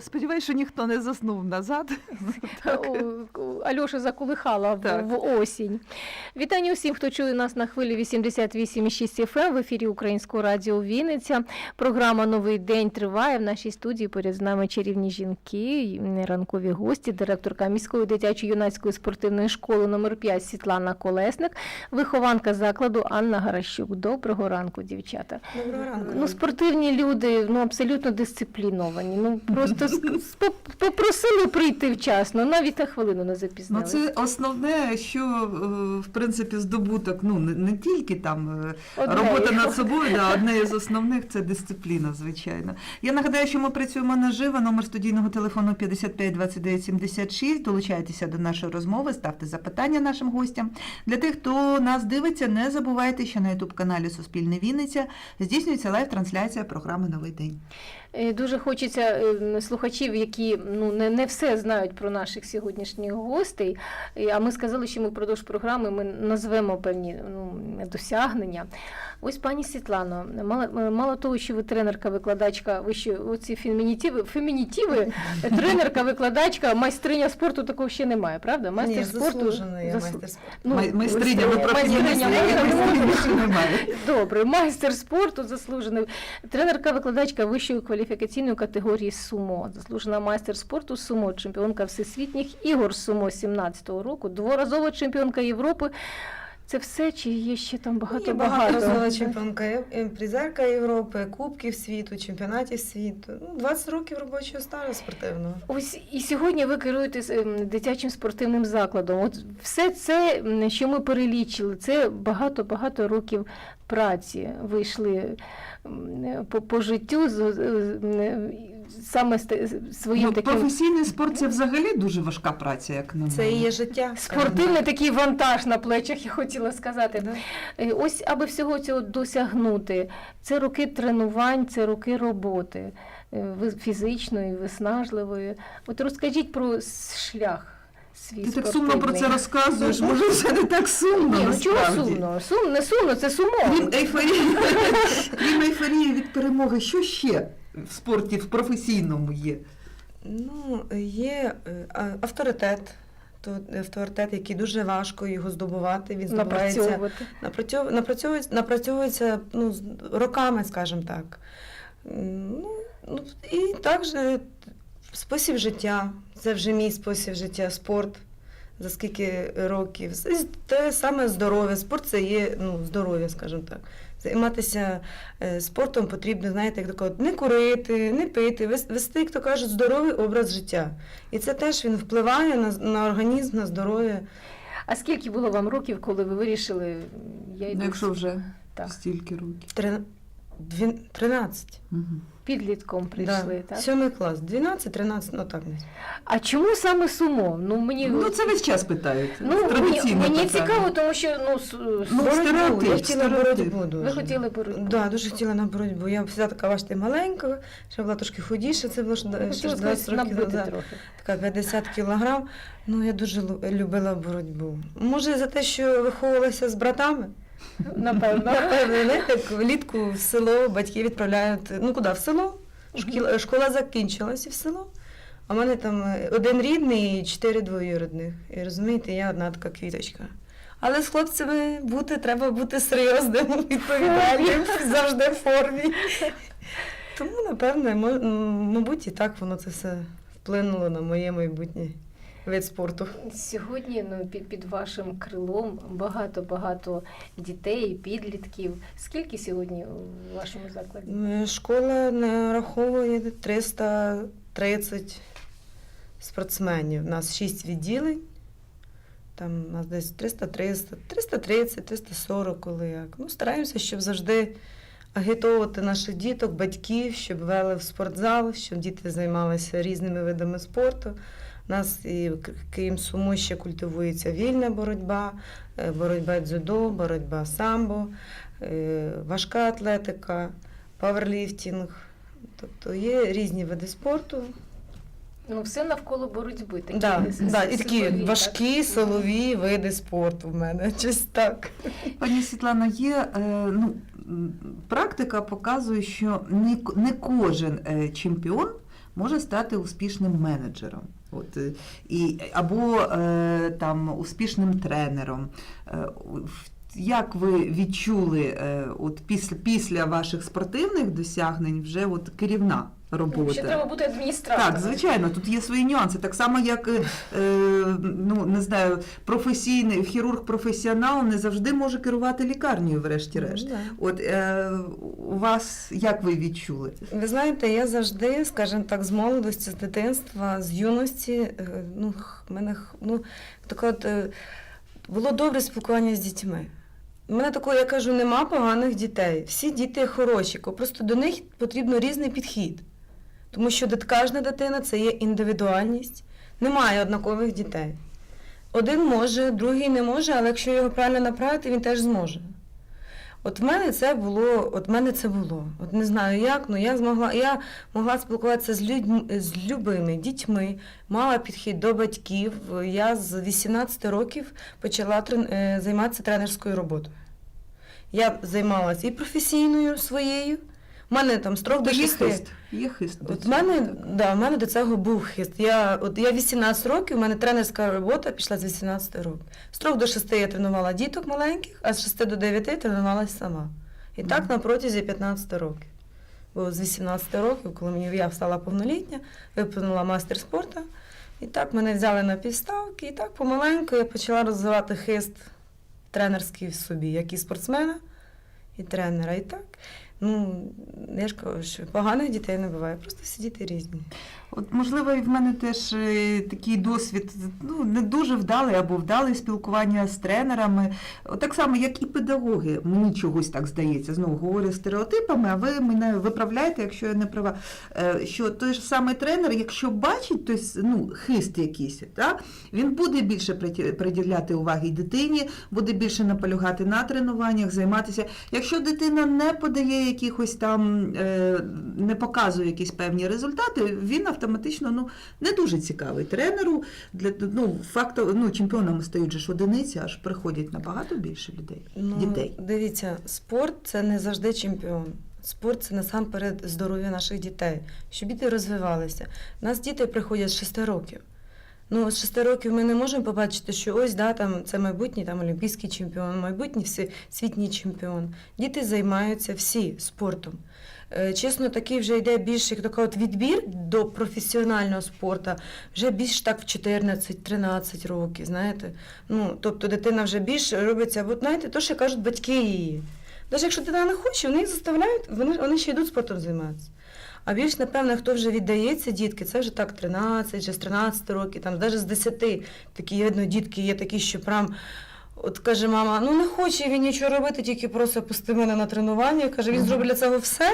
Сподіваюся, що ніхто не заснув назад. Альоша заколихала в, Так. в осінь. Вітання усім, хто чує нас на хвилі 88,6 FM в ефірі Українського радіо Вінниця. Програма Новий день триває. В нашій студії поряд з нами чарівні жінки, ранкові гості, директорка міської дитячої юнацької спортивної школи номер 5 Світлана Колесник, вихованка закладу Анна Гаращук. Доброго ранку, дівчата. Доброго ранку. Ну, спортивні люди ну абсолютно дисципліновані. Ну просто попросили прийти вчасно, навіть на хвилину не Ну, це основне, що е, в принципі здобуток, ну не, не тільки там е, Одне робота є. над собою, да, одне з основних це дисципліна, звичайно. Я нагадаю, що ми працюємо наживо. Номер студійного телефону 55 29 76. Долучайтеся до нашої розмови, ставте запитання нашим гостям. Для тих, хто нас дивиться, не забувайте, що на youtube каналі Суспільне Вінниця здійснюється лайв-трансляція програми Новий день. Е, Дуже хочеться слухачів, які ну не, не все знають про наших сьогоднішніх гостей. А ми сказали, що ми впродовж програми ми назвемо певні ну, досягнення. Ось пані Світлано, мало, мало того, що ви тренерка, викладачка, ви що оці фемінітиви, фемінітиви, тренерка, викладачка, майстриня спорту такого ще немає, правда? Майстер Ні, спорту заслужена я майстер спорту. Ну, майстриня, майстриня, немає. Добре, майстер спорту заслужений. Тренерка-викладачка вищої кваліфікаційної категорії сумо, заслужена майстер спорту сумо, чемпіонка всесвітніх ігор сумо 17-го року, дворазова чемпіонка Європи. Це все чи є ще там багато Є багато? багато чемпіонка, є призерка Європи, Кубків світу, чемпіонатів світу. Ну, 20 років робочого стажу спортивного. Ось і сьогодні ви керуєте ем, дитячим спортивним закладом. От все це, що ми перелічили, це багато-багато років праці. Ви йшли м, по, по життю саме своїм Ну, таким професійний спорт це взагалі дуже важка праця, як на Це і мене. є життя. спортивний такий вантаж на плечах, я хотіла сказати. Да. Е, Ось аби всього цього досягнути, це роки тренувань, це роки роботи е, фізичної, виснажливої. От розкажіть про шлях свій Ти так сумно про це розказуєш, може це не так сумно. Ні, ну чого сумно? Сум, не сумно, це сумо. Крім ейфорії, крім ейфорії від перемоги, що ще в спорті, в професійному є? Ну, є е, авторитет. То авторитет, який дуже важко його здобувати. Він здобувається Напрацьовувати. напрацьовується, напрацьовується ну, роками, скажімо так. Ну, ну, і також спосіб життя. Це вже мій спосіб життя, спорт. За скільки років. Те саме здоров'я. Спорт це є ну, здоров'я, скажімо так. Займатися е, спортом потрібно, знаєте, як такого, не курити, не пити, вес- вести, як то кажуть, здоровий образ життя. І це теж він впливає на, на організм, на здоров'я. А скільки було вам років, коли ви вирішили? Я йду Ну, якщо вже так, стільки років. Три- дві- 13. Мгм. Підлітком прийшли, да. так? Сьомий клас, 12-13, ну так десь. А чому саме сумо? Ну мені Ну, це весь час питають. Ну, мені, мені цікаво, тому що ну, с- Ну, стереотип, я хотіла стереотип. боротьбу дуже. ви хотіли боротьбу. Да, дуже хотіла на боротьбу. Я завжди така бачите, маленька, ще була трошки худіша, це було ж Ви ще 20 років назад. Така 50 кілограм. Ну, я дуже лю- любила боротьбу. Може, за те, що виховувалася з братами? Напевно. Напевно, знаєте, як влітку в село батьки відправляють, ну куди, в село? Шкіла, школа закінчилась і в село. А в мене там е, один рідний і чотири двоюрідних. І розумієте, я одна така квіточка. Але з хлопцями бути треба бути серйозним, відповідальним, завжди в формі. Тому, напевне, мабуть, і так воно це все вплинуло на моє майбутнє вид спорту. Сьогодні ну, під, під вашим крилом багато-багато дітей, підлітків. Скільки сьогодні у вашому закладі? Е, Школа нараховує 330 спортсменів. У нас 6 відділень. Там у нас десь 300-300, 330, 340, коли як. Ну, стараємося, щоб завжди агітовувати наших діток, батьків, щоб вели в спортзал, щоб діти займалися різними видами спорту. У нас і крім сумо ще культивується вільна боротьба, е, боротьба дзюдо, боротьба самбо, е, важка атлетика, паверліфтинг. Тобто є різні види спорту. Ну, все навколо боротьби. Такі, Да, да, і такі силові, так? важкі силові види спорту в мене. Щось так. Пані Світлана, є е, ну, практика показує, що не, не кожен чемпіон може стати успішним менеджером. От, е, і, або е, там успішним тренером. Е, Як ви відчули от після, після ваших спортивних досягнень вже от керівна робота? Ще треба бути адміністратором. Так, звичайно, тут є свої нюанси. Так само, як е, ну не знаю, професійний хірург-професіонал не завжди може керувати лікарнею, врешті-решт. Ну, да. От е, у вас як ви відчули? Ви знаєте, я завжди, скажімо так, з молодості, з дитинства, з юності, е, ну, мене ну, таке от, е, було добре спілкування з дітьми. У мене такого, я кажу, нема поганих дітей. Всі діти хороші, просто до них потрібно різний підхід. Тому що кожна дитина це є індивідуальність, немає однакових дітей. Один може, другий не може, але якщо його правильно направити, він теж зможе. От в мене це було, от в мене це було. От не знаю як, але я змогла, я могла спілкуватися з людьми, з любими дітьми, мала підхід до батьків. Я з 18 років почала трен- е, займатися тренерською роботою. Я займалася і професійною своєю. У мене там строк до Тобто є хист. До От мене, да, в мене до цього був хист. Я, от я 18 років, у мене тренерська робота пішла з 18 років. Строк до 6 я тренувала діток маленьких, а з 6 до 9 я тренувалася сама. І так Мгм. на протязі 15 років. Бо з 18 років, коли мені я стала повнолітня, виповнила мастер спорту. І так мене взяли на півставки, і так помаленьку я почала розвивати хист тренерський в собі, як і спортсмена, і тренера. І так. Ну, я ж кажу, що поганих дітей не буває, просто всі діти різні. От можливо, і в мене теж е, такий досвід, ну не дуже вдалий або вдалий спілкування з тренерами. От так само, як і педагоги. Мені чогось так здається. Знову говорю стереотипами, а ви мене виправляєте, якщо я не права. Е, Що той ж самий тренер, якщо бачить той ну, хист якийсь, так, він буде більше приділяти уваги дитині, буде більше наполягати на тренуваннях, займатися. Якщо дитина не подає якихось там, е, не показує якісь певні результати, він автоматично ну, не дуже цікавий тренеру. Для, ну, факту, ну, чемпіонами стають же ж одиниці, аж приходять набагато більше людей, дітей. Ну, Дивіться, спорт це не завжди чемпіон. Спорт це насамперед здоров'я наших дітей, щоб діти розвивалися. У нас діти приходять з 6 років. Ну, з 6 років ми не можемо побачити, що ось да, там, це майбутній там, олімпійський чемпіон, майбутній всесвітній чемпіон. Діти займаються всі спортом. Е, Чесно, такий вже йде більше як така от відбір до професіонального спорту, вже більш так в 14-13 років, знаєте. Ну, тобто дитина вже більше робиться, от знаєте, то, що кажуть батьки її. Навіть якщо дитина не хоче, вони їх заставляють, вони, вони ще йдуть спортом займатися. А більш, напевно, хто вже віддається, дітки, це вже так 13, вже з 13 років, там, навіть з 10. Такі видно, дітки є такі, що прям. От каже мама, ну не хоче він нічого робити, тільки просто пусти мене на тренування. Каже, він зробить для цього все.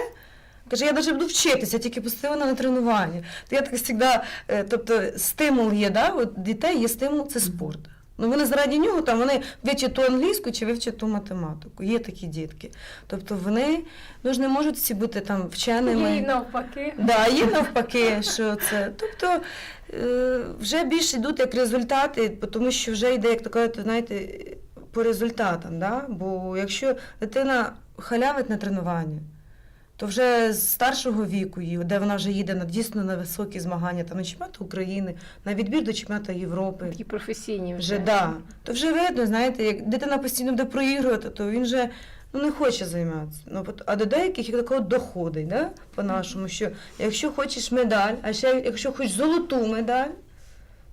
Каже, я навіть буду вчитися, тільки пусти мене на тренування. То я так завжди, е, тобто стимул є, да? От дітей є стимул, це спорт. Ну вони заради нього там вони вивчать ту англійську чи вивчать ту математику. Є такі дітки. Тобто вони ну, ж не можуть всі бути там вченими. І навпаки. Да, є навпаки, що це. Тобто е, вже більше йдуть як результати, тому що вже йде, як то кажуть, знаєте, по результатам. Да? Бо якщо дитина халявить на тренування, то вже з старшого віку, де вона вже їде на дійсно на високі змагання, там на чемпіонат України, на відбір до чемпіонату Європи. Такі професійні вже. Вже да. То вже видно, знаєте, як дитина постійно буде проігрувати, то він вже ну, не хоче займатися. Ну, а до деяких як такого доходить, да? по-нашому, що якщо хочеш медаль, а ще якщо хочеш золоту медаль,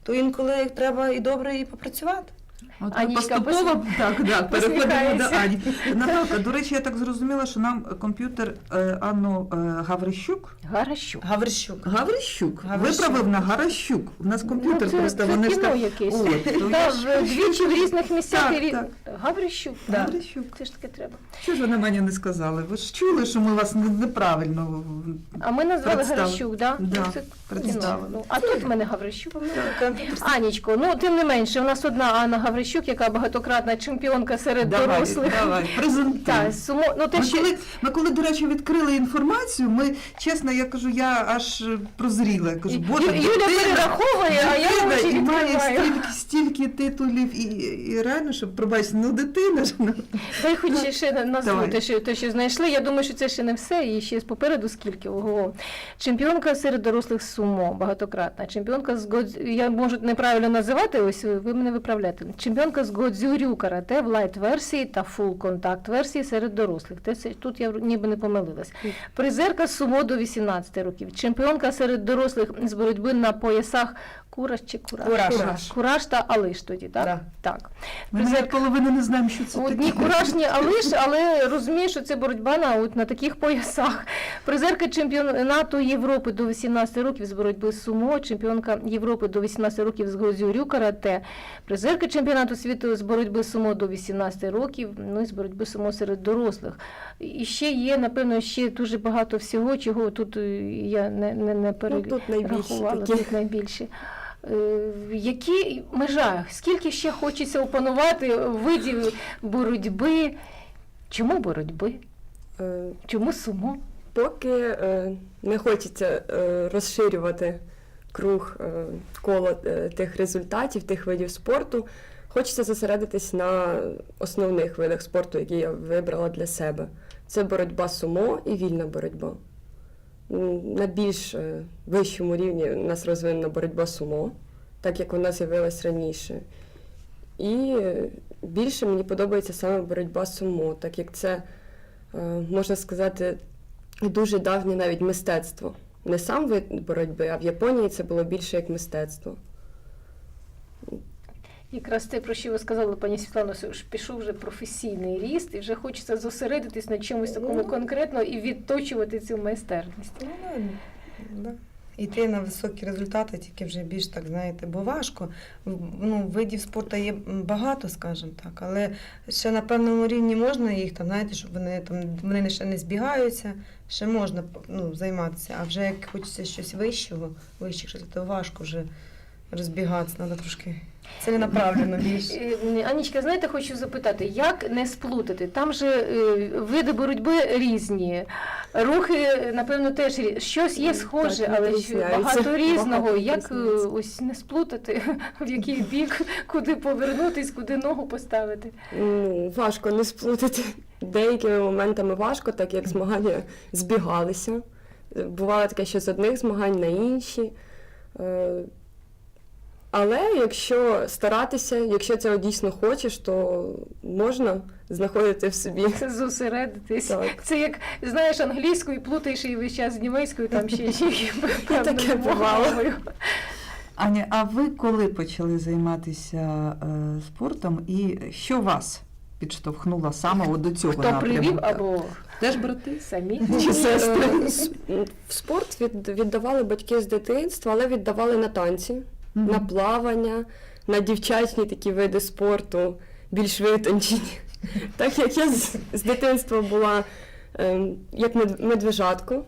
то інколи треба і добре і попрацювати. От Анічка поступово так, так, переходимо до посміхається. Ані. Наталка, до речі, я так зрозуміла, що нам комп'ютер е, Анну е, Гаврищук. Гаращук. Гаврищук. Гаврищук. Гаврищук. Виправив на Гаращук. У нас комп'ютер ну, це, просто це вони ж кіно так. якесь. От, то Та, я ж- в- двічі в різних місцях. Так, і рі- так. Гаврищук. Да. Гаврищук. Це ж таке треба. Що ж ви на мене не сказали? Ви ж чули, що ми вас не- неправильно А ми назвали Представили. Гаращук, да? Да, Ну, це представили. Ну, а тут в мене Гаврищук. а в мене- Анічко, ну тим не менше, у нас одна Анна Гаврищук. Яка багатократна чемпіонка серед Давай, дорослих. давай, презентуй. Так, сумо, ну те, Ми що коли, ми коли, до речі, відкрили інформацію, ми, чесно, я кажу, я аж прозріла. Я кажу, Ю- Юля дитина, перераховує, а я і має стільки, стільки титулів, і, і реально, щоб пробачити, ну дитина ж. Ну. Дай хоч ще назву те, що, те, що знайшли. Я думаю, що це ще не все, і ще попереду скільки. Ого. Чемпіонка серед дорослих сумо, багатократна. Чемпіонка з. Я можу неправильно називати, ось ви мене виправляєте. Чемпіонка з Годзюрю карате в лайт-версії та фул-контакт-версії серед дорослих. Те, тут я ніби не помилилась. Призерка з сумо до 18 років. Чемпіонка серед дорослих з боротьби на поясах Кураж чи Кураж? Кураж. Кураж, Кураж та Алиш тоді, так? Да. Так. Ми навіть половини не знаємо, що це Одні таке. куражні, але ж, але розумію, що це боротьба на, от, на таких поясах. Призерка чемпіонату Європи до 18 років з боротьби з сумо, чемпіонка Європи до 18 років з гозюрю карате, призерка чемпіонату світу з боротьби з сумо до 18 років, ну і з боротьби з сумо серед дорослих. І ще є, напевно, ще дуже багато всього, чого тут е, я не, не, не Ну, перерахувала. тут найбільше такі. Тут найбільше. Е, Які межа? Скільки ще хочеться опанувати видів боротьби? Чому боротьби? Е, Чому сумо? Поки е, не хочеться розширювати круг коло тих результатів, тих видів спорту, хочеться зосередитись на основних видах спорту, які я вибрала для себе. Це боротьба сумо і вільна боротьба. На більш е, вищому рівні у нас розвинена боротьба сумо, так як вона з'явилась раніше. І е, більше мені подобається саме боротьба сумо, так як це, е, можна сказати, дуже давнє навіть мистецтво. Не сам вид боротьби, а в Японії це було більше як мистецтво. Якраз те, про що ви сказали, пані Світлано, що пішов вже професійний ріст, і вже хочеться зосередитись на чомусь такому Ну. конкретно і відточувати цю майстерність. Ну, да. Йти на високі результати, тільки вже більш так, знаєте, бо важко. Ну, видів спорту є багато, скажімо так, але ще на певному рівні можна їх там, знаєте, щоб вони там вони ще не збігаються, ще можна ну, займатися. А вже як хочеться щось вищого, вищих то важко вже розбігатися, треба трошки ціленаправленно більше. Е, Анічка, знаєте, хочу запитати, як не сплутати? Там же е, види боротьби різні, рухи, напевно, теж різні. Щось є схоже, так, але відрізняються. багато різного. Багато Як е, ось не сплутати, в який бік, куди повернутись, куди ногу поставити? Ну, важко не сплутати. Деякими моментами важко, так як змагання збігалися. Бувало таке, що з одних змагань на інші. Е, Але якщо старатися, якщо цього дійсно хочеш, то можна знаходити в собі. Зосередитись. Так. Це як знаєш англійську і плутаєш її весь час з німецькою, там ще ще таке бувало. мовою. Аня, а ви коли почали займатися е, спортом і що вас підштовхнуло саме от до цього Хто напрямку? привів або Теж брати? самі? Чи сестри? Е, В спорт від- віддавали батьки з дитинства, але віддавали на танці, Мгм. на плавання, на дівчачні такі види спорту, більш витончені. Так як я з, з дитинства була ем, як медвежатко,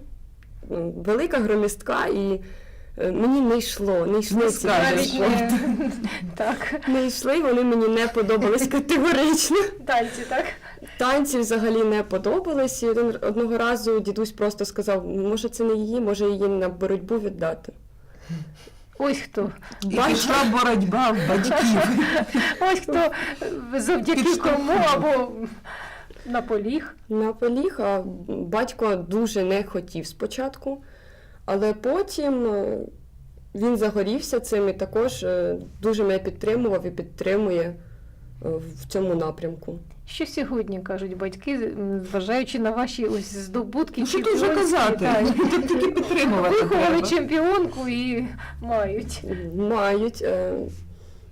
велика громістка, і е, мені не йшло, не йшли Не ці види спорту. так. Не йшли, вони мені не подобались категорично. Танці, так? Танці взагалі не подобались. І один, одного разу дідусь просто сказав: може, це не її, може її на боротьбу віддати. Ось хто. І пішла боротьба в батьків. Ось хто завдяки кому або наполіг. Наполіг, а батько дуже не хотів спочатку, але потім е, він загорівся цим і також е, дуже мене підтримував і підтримує е, в цьому напрямку. Що сьогодні кажуть батьки, зважаючи на ваші ось здобутки, Ну, що тут вже казати? Тут тільки підтримувати Виховали треба. чемпіонку і мають. Мають. е,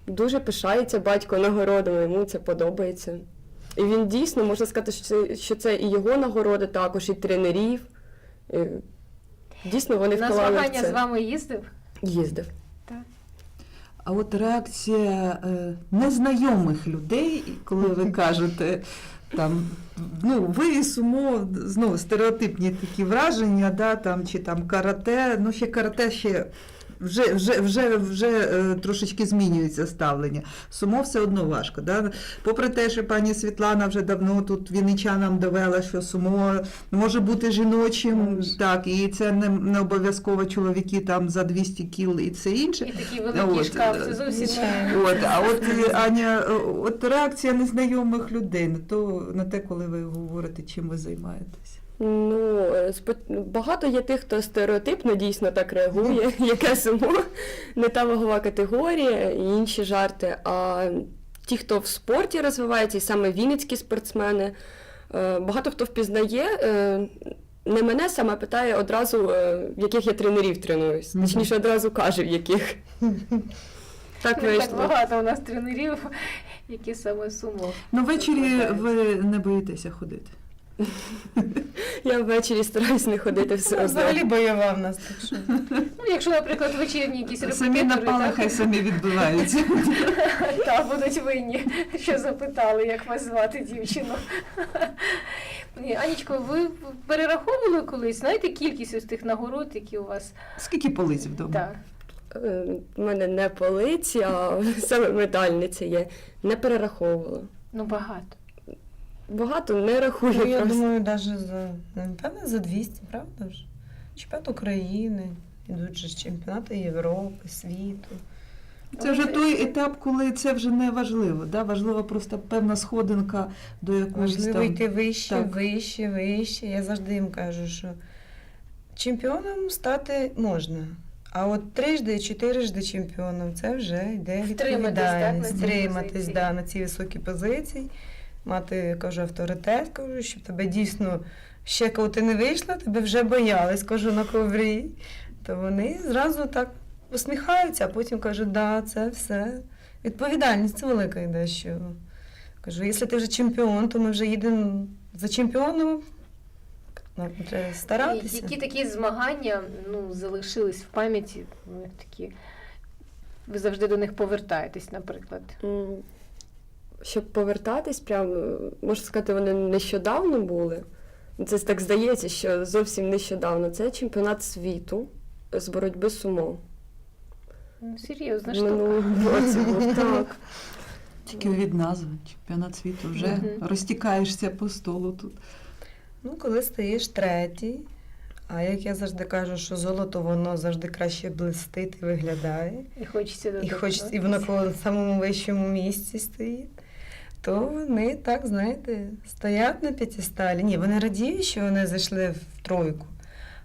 Дуже пишається батько нагородами, йому це подобається. І він дійсно можна сказати, що це, що це і його нагороди, також і тренерів. Дійсно, вони На вклали в змагання з вами їздив? Їздив. А от реакція е, незнайомих людей, коли ви кажете, там, ну, вивіз і знову стереотипні такі враження, да, там, чи там карате, ну ще карате ще вже, вже, вже, вже е, трошечки змінюється ставлення. Сумо все одно важко. Да? Попри те, що пані Світлана вже давно тут вінничанам довела, що сумо може бути жіночим, так, і це не, не обов'язково чоловіки там за 200 кіл і це інше. І такий великий От, шкаф, е, це зовсім От, а от е, Аня, от реакція незнайомих людей на то на те, коли ви говорите, чим ви займаєтесь. Ну, е, багато є тих, хто стереотипно дійсно так реагує, яке сумо, не та вагова категорія і інші жарти. А ті, хто в спорті розвивається, і саме вінницькі спортсмени, е, багато хто впізнає. е, Не мене саме питає одразу, в яких я тренерів тренуюсь. Точніше, одразу каже, в яких. Так Не так багато у нас тренерів, які саме сумо. Ну, ввечері ви не боїтеся ходити. Я ввечері стараюсь не ходити все одно. Взагалі бойова в нас, так що. Ну, якщо, наприклад, вечірні якісь Самі репетитори, напали, так? хай самі відбиваються. Та будуть винні, що запитали, як вас звати дівчину. Ні, Анічко, ви перераховували колись, знаєте, кількість ось тих нагород, які у вас? Скільки полиць вдома? Так. Е, У мене не полиці, а саме медальниця є. Не перераховувала. Ну багато. Багато не рахую Ну, я просто. думаю, навіть за, напевно, за 200, правда ж? Чемпіонат України, ідуть же ж чемпіонати Європи, світу. Це вже той етап, коли це вже не важливо. Да? Важлива просто певна сходинка до якоїсь Важливо там. йти вище, Так. вище, вище. Я завжди їм кажу, що чемпіоном стати можна. А от трижди, чотирижди чемпіоном це вже йде Втриматись, так, на цій Втриматись позиції. да, на цій високій позиції, мати, кажу, авторитет, кажу, щоб тебе дійсно ще коли ти не вийшла, тебе вже боялись, кажу, на коврі. То вони зразу так усміхаються, а потім кажуть, да, це все. Відповідальність це велика йде, що кажу, якщо ти вже чемпіон, то ми вже їдемо за чемпіоном. Нам треба старатися. Які такі змагання ну, залишились в пам'яті? Ну, такі. Ви завжди до них повертаєтесь, наприклад. Щоб повертатись, прям, е, можна сказати, вони нещодавно були. Це так здається, що зовсім нещодавно. Це чемпіонат світу з боротьби сумо. Ну, серйозна В штука. був так. Тільки від назви чемпіонат світу вже Мгм. розтікаєшся по столу тут. Ну, коли стаєш третій, а як я завжди кажу, що золото воно завжди краще блистить і виглядає. І хочеться І того, хоч і воно коли на самому вищому місці стоїть, то вони так, знаєте, стоять на п'ятісталі. Ні, вони радіють, що вони зайшли в тройку.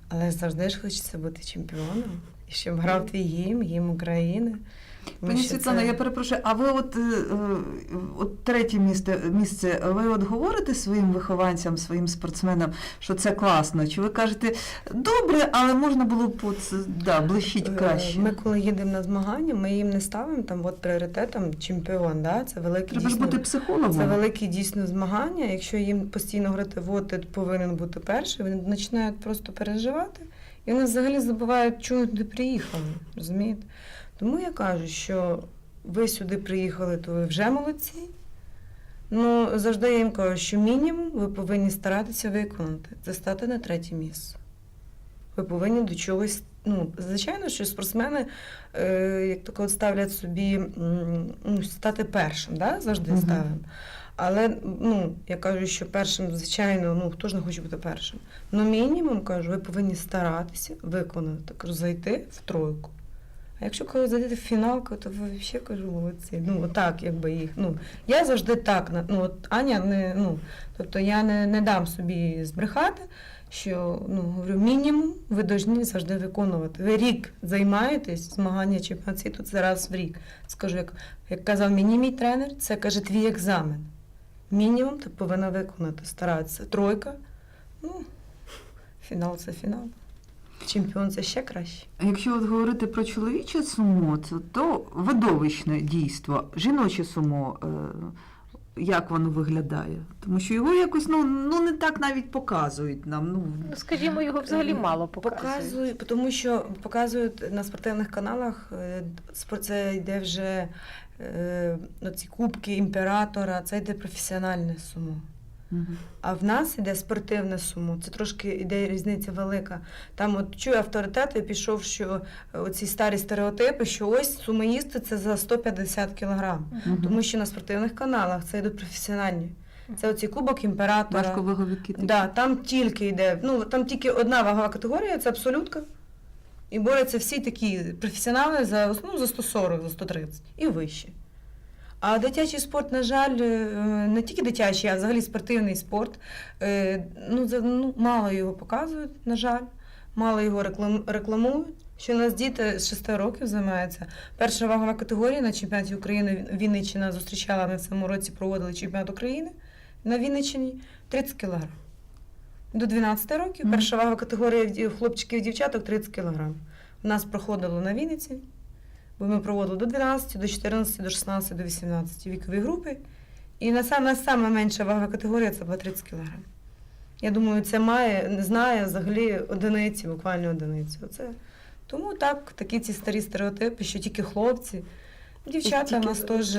Але завжди ж хочеться бути чемпіоном. І щоб грав твій гімн, гімн України. Пані Світлана, це- я перепрошую, а ви от, е, е, от третє місце, місце, ви от говорите своїм вихованцям, своїм спортсменам, що це класно? Чи ви кажете, добре, але можна було б от, да, блищить Е, краще? Ми коли їдемо на змагання, ми їм не ставимо там от пріоритетом чемпіон. Да? Це великий Треба ж бути психологом. це велике дійсно змагання. Якщо їм постійно говорити, от ти повинен бути перший, вони починають просто переживати. І вони взагалі забувають, чому туди приїхали. Розумієте? Тому я кажу, що ви сюди приїхали, то ви вже молодці. Ну, завжди я їм кажу, що мінімум ви повинні старатися виконати. Це стати на третє місце. Ви повинні до чогось. Ну, звичайно, що спортсмени, е, як тако ставлять собі ну, стати першим, да? завжди Мгм. ставимо. Але ну, я кажу, що першим, звичайно, ну хто ж не хоче бути першим. Ну, мінімум кажу, ви повинні старатися виконати, кажу, зайти в тройку. А якщо коли зайдете в фіналку, то ви взагалі кажу, молодці. Ну, отак, якби їх. Ну, я завжди так. Ну, от Аня не, ну, тобто я не, не дам собі збрехати, що ну, говорю, мінімум ви повинні завжди виконувати. Ви рік займаєтесь, змагання чемпіонат світу це раз в рік. Скажу, як, як казав мені мій тренер, це каже твій екзамен. Мінімум ти повинна виконати, старатися. Тройка, ну, фінал це фінал. Чемпіон це ще краще. Якщо от говорити про чоловіче сумо, це то видовищне дійство, жіноче сумо, е, як воно виглядає? Тому що його якось ну, ну не так навіть показують нам. Ну, Ну, скажімо, його взагалі мало показують. Показують, тому що показують на спортивних каналах, е, це йде вже е, ну, ці кубки імператора, це йде професіональне сумо. А в нас іде спортивне сумо. Це трошки іде різниця велика. Там от чую авторитет, і пішов, що е, оці старі стереотипи, що ось сумоїсти це за 150 кілограм. Мгм. Тому що на спортивних каналах це йдуть професіональні. Це оці кубок імператора. Важковаговики такі. Да, там тільки йде, ну там тільки одна вагова категорія, це абсолютка. І борються всі такі професіонали за, ну, за 140, за 130 і вище. А дитячий спорт, на жаль, е, не тільки дитячий, а взагалі спортивний спорт. е, Ну, ну, мало його показують, на жаль, мало його реклам- рекламують. Що у нас діти з 6 років займаються. Перша вагова категорія на чемпіонаті України Вінниччина зустрічала в цьому році, проводили чемпіонат України на Вінниччині 30 кг. До 12 років. Перша вагова категорія хлопчиків і дівчаток 30 кг. У нас проходило на Вінниці, бо ми проводили до 12, до 14, до 16, до 18 вікові групи. І на саме, саме менша вага категорія це була 30 кг. Я думаю, це має, не знає взагалі одиниці, буквально одиниці. Оце. Тому так, такі ці старі стереотипи, що тільки хлопці. Дівчата Тільки в нас теж.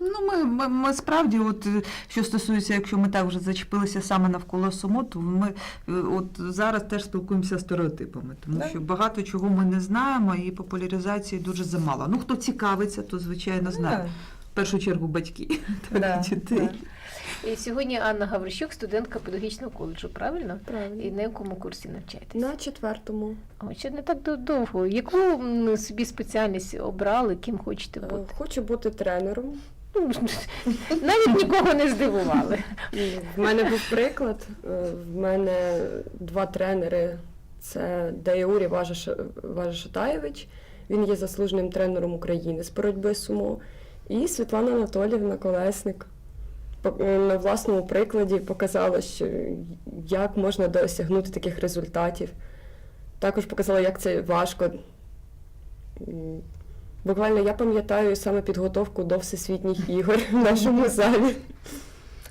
Ну, ми, ми, ми справді, от е, що стосується, якщо ми так вже зачепилися саме навколо сумо, то ми е, от зараз теж спілкуємося стереотипами, тому Да. що багато чого ми не знаємо, і популяризації дуже замало. Ну, хто цікавиться, то звичайно знає. В першу чергу батьки Да, так, да, дітей. да. І сьогодні Анна Гаврищук, студентка педагогічного коледжу, правильно? Правильно. І на якому курсі навчаєтесь? На четвертому. О, ще не так довго. Яку собі спеціальність обрали, ким хочете Е, бути? Хочу бути тренером. Ну, Навіть нікого не здивували. В мене був приклад. Е, В мене два тренери. Це Даяурі Важа Важа Шатаєвич. Він є заслуженим тренером України з боротьби сумо. І Світлана Анатоліївна Колесник. Е, На власному прикладі показала, що як можна досягнути таких результатів. Також показала, як це важко. Буквально я пам'ятаю саме підготовку до всесвітніх ігор в нашому залі.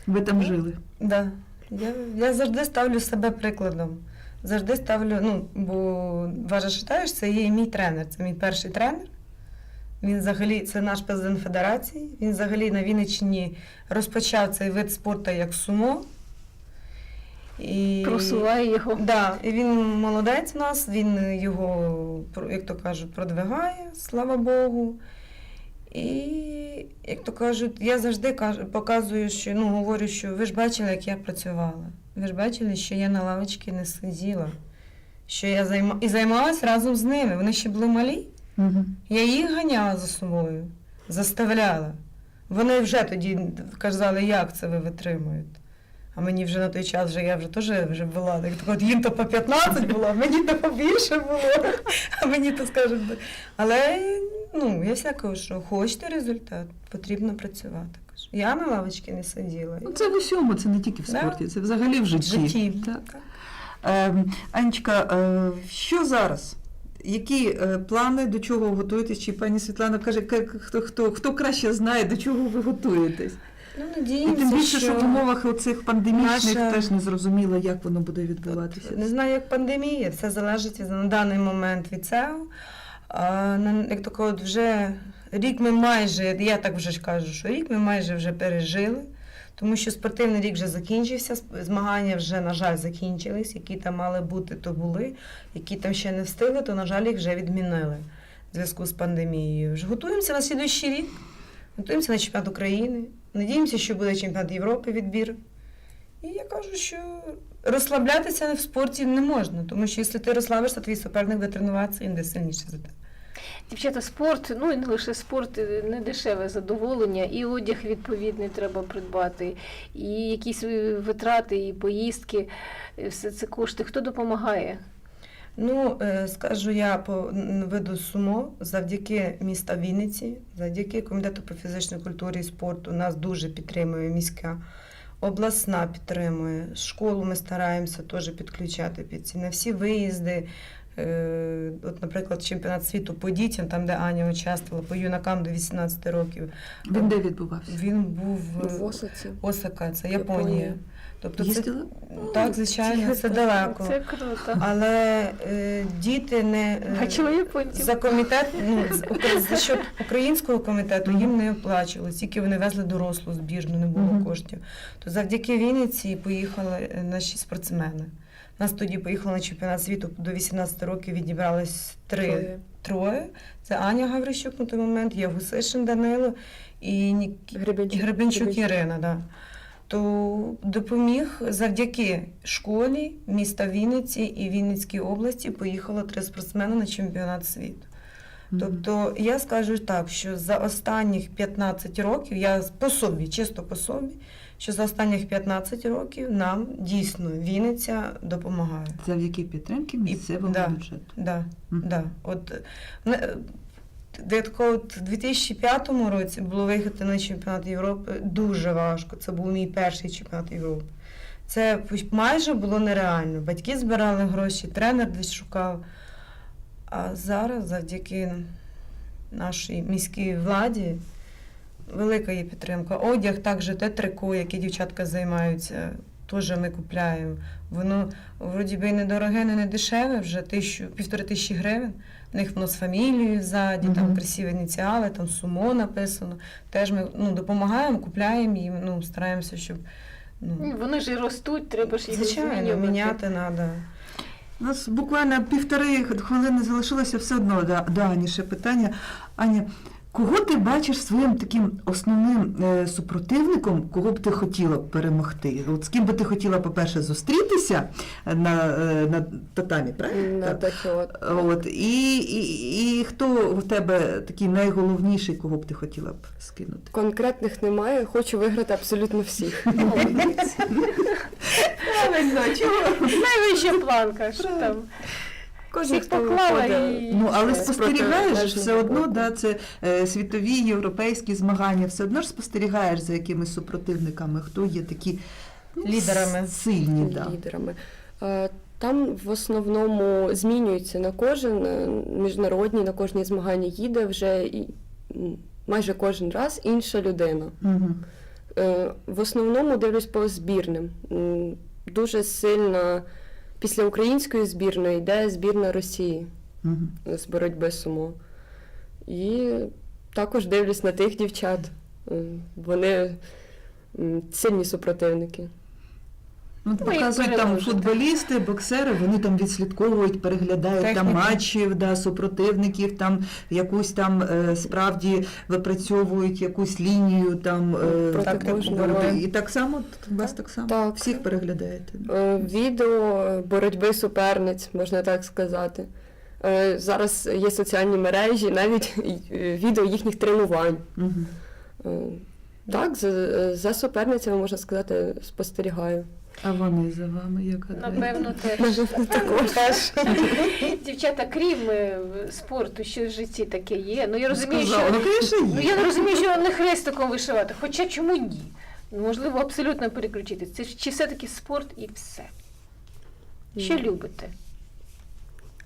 Ви там жили. Да. Я, я завжди ставлю себе прикладом. Завжди ставлю, ну, бо Важа Шитаєш, це є мій тренер, це мій перший тренер. Він взагалі, це наш президент федерації. Він взагалі на Вінниччині розпочав цей вид спорту як сумо. І... Просуває його. Да, і він молодець у нас, він його, як то кажуть, продвигає, слава Богу. І, як то кажуть, я завжди кажу, показую, що ну, говорю, що ви ж бачили, як я працювала. Ви ж бачили, що я на лавочці не сиділа, що я займа... і займалась разом з ними. Вони ще були малі. Угу. Я їх ганяла за собою, заставляла. Вони вже тоді казали, як це ви витримуєте. А мені вже на той час вже я вже теж вже була. Так от їм то по 15 було, а мені то побільше було. А мені то скажуть. Але ну, я кажу, що хочете результат, потрібно працювати. кажу. Я на лавочці не сиділа. Ну, це в усьому, це не тільки в Да. спорті, це взагалі в В житті. житті. Так. Так. Ем, Анечка, е, що зараз? Які е, плани, до чого готуєтесь? Чи пані Світлана каже, хто, хто, хто краще знає, до чого ви готуєтесь? Ну, надіємося, тим більше, що в умовах оцих пандемічних наша- теж не зрозуміло, як воно буде відбуватися. Не знаю, як пандемія, все залежить на даний момент від цього. А, як тако, от вже рік ми майже, я так вже ж кажу, що рік ми майже вже пережили, тому що спортивний рік вже закінчився, змагання вже, на жаль, закінчились, які там мали бути, то були, які там ще не встигли, то, на жаль, їх вже відмінили в зв'язку з пандемією. Вже готуємося на слідуючий рік, готуємося на чемпіонат України, надіємося, що буде чемпіонат Європи відбір. І я кажу, що розслаблятися в спорті не можна, тому що якщо ти розслабишся, твій суперник буде тренуватися і буде сильніше за тебе. Дівчата, спорт, ну і не лише спорт, е, не дешеве задоволення, і одяг відповідний треба придбати, і якісь е, витрати, і поїздки, е, все це кошти. Хто допомагає? Ну, е, скажу я по виду сумо, завдяки міста Вінниці, завдяки комітету по фізичній культурі і спорту нас дуже підтримує міська. Обласна підтримує, школу ми стараємося теж підключати під ці на всі виїзди. Е, От, наприклад, чемпіонат світу по дітям, там, де Аня участвувала, по юнакам до 18 років. Він де відбувався? Він був В Осаці. Осака, це Японія. Японія. Тобто це, Їздила? так, звичайно, це далеко. Це круто. Але е, діти не е, Бачила японців. за комітет, ну за що українського комітету їм не оплачували, тільки вони везли дорослу збірну, не було коштів. То завдяки Вінниці поїхали е, наші спортсмени. Нас тоді поїхали на чемпіонат світу до 18 років відібрались три Троє. троє. Це Аня Гаврищук на той момент, є Гусишин Данило і Нік... Гребенчук. Гребенчук Ірина. Да. То допоміг завдяки школі міста Вінниці і Вінницькій області поїхало три спортсмени на чемпіонат світу. Тобто я скажу так, що за останніх 15 років, я по собі, чисто по собі, що за останніх 15 років нам дійсно Вінниця допомагає. Завдяки підтримки місцевого да. бюджету. Да, Мгм. да. От, от в 2005 році було виїхати на чемпіонат Європи дуже важко. Це був мій перший чемпіонат Європи. Це майже було нереально. Батьки збирали гроші, тренер десь шукав. А зараз, завдяки нашій міській владі, велика є підтримка. Одяг, також те трико, яке дівчатка займаються, теж ми купляємо. Воно вроді би і недороге, не дешеве, вже тисячу, півтори тисячі гривень. В них воно з фамілією ззаді, там Мгм. красиві ініціали, там сумо написано. Теж ми ну, допомагаємо, купляємо їм, ну, стараємося, щоб ну, Ну, Вони ж і ростуть, треба ж їх звичайно, міняти треба. У нас буквально півтори хвилини залишилося все одно до, до Ані ще питання. Аня, кого ти бачиш своїм таким основним е, супротивником, кого б ти хотіла перемогти? От з ким би ти хотіла, по-перше, зустрітися на, е, на татамі, правильно? На Так. От, і, і, і хто в тебе такий найголовніший, кого б ти хотіла б скинути? Конкретних немає, хочу виграти абсолютно всіх. Правильно, чого? Найвища планка, що там. Кожен, хто поклала і- Ну, але спостерігаєш все одно, да, це е, світові європейські змагання, все одно ж спостерігаєш за якимись супротивниками, хто є такі ну, Лідерами. сильні. Да. лідерами. Е, Там в основному змінюється на кожен е, міжнародні, на кожні змагання їде вже і майже кожен раз інша людина. Угу. В основному дивлюсь по збірним. Дуже сильно після української збірної йде збірна Росії Угу. з боротьби сумо. І також дивлюсь на тих дівчат. Вони сильні супротивники. Ну, Ну, показують там футболісти, боксери, вони там відслідковують, переглядають там матчів, да, супротивників, там якусь там е, справді випрацьовують якусь лінію там е, Протилежного. боротьби. І так само у вас так само Так. всіх переглядаєте. Е, Відео боротьби суперниць, можна так сказати. Зараз є соціальні мережі, навіть відео їхніх тренувань. Угу. Так, за, за суперницями, можна сказати, спостерігаю. А вони за вами як? Напевно, теж. Дівчата, крім е, спорту, що в житті таке є. Ну я розумію, Сказала, що ну, ну, я не розумію, що не хрестиком вишивати. Хоча чому ні? Ну, Можливо, абсолютно переключити. Це ж чи все-таки спорт і все. Що Ні. любите?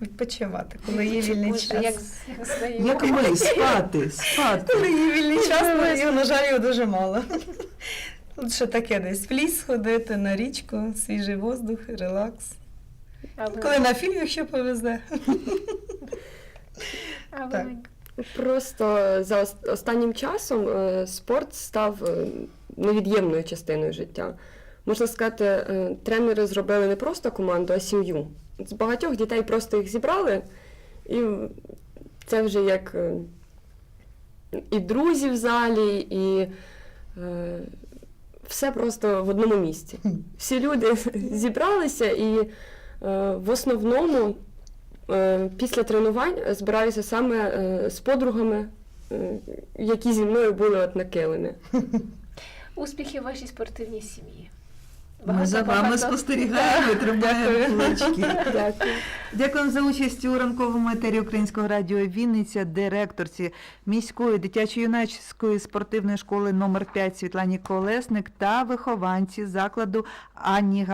Відпочивати, коли є вільний Боже, час. Як, як. Як ми, спати, спати. Коли є вільний час, то його, на жаль, його дуже мало. Тут ще таке десь в ліс ходити, на річку, свіжий воздух, релакс. А ви- Коли на фільм, якщо повезе. а ви- так. Просто за останнім часом е, спорт став е, невід'ємною частиною життя. Можна сказати, е, тренери зробили не просто команду, а сім'ю. З багатьох дітей просто їх зібрали, і це вже як і друзі в залі, і все просто в одному місці. Всі люди зібралися і е, в основному е, після тренувань збираюся саме е, з подругами, е, які зі мною були от на килимі. Успіхи вашій спортивній сім'ї. Ми за вами спостерігаємо, тримаємо кулачки. Дякую. Дякуємо за участь у ранковому етері Українського радіо Вінниця, директорці міської дитячо-юнацької спортивної школи номер 5 Світлані Колесник та вихованці закладу Анні Гав.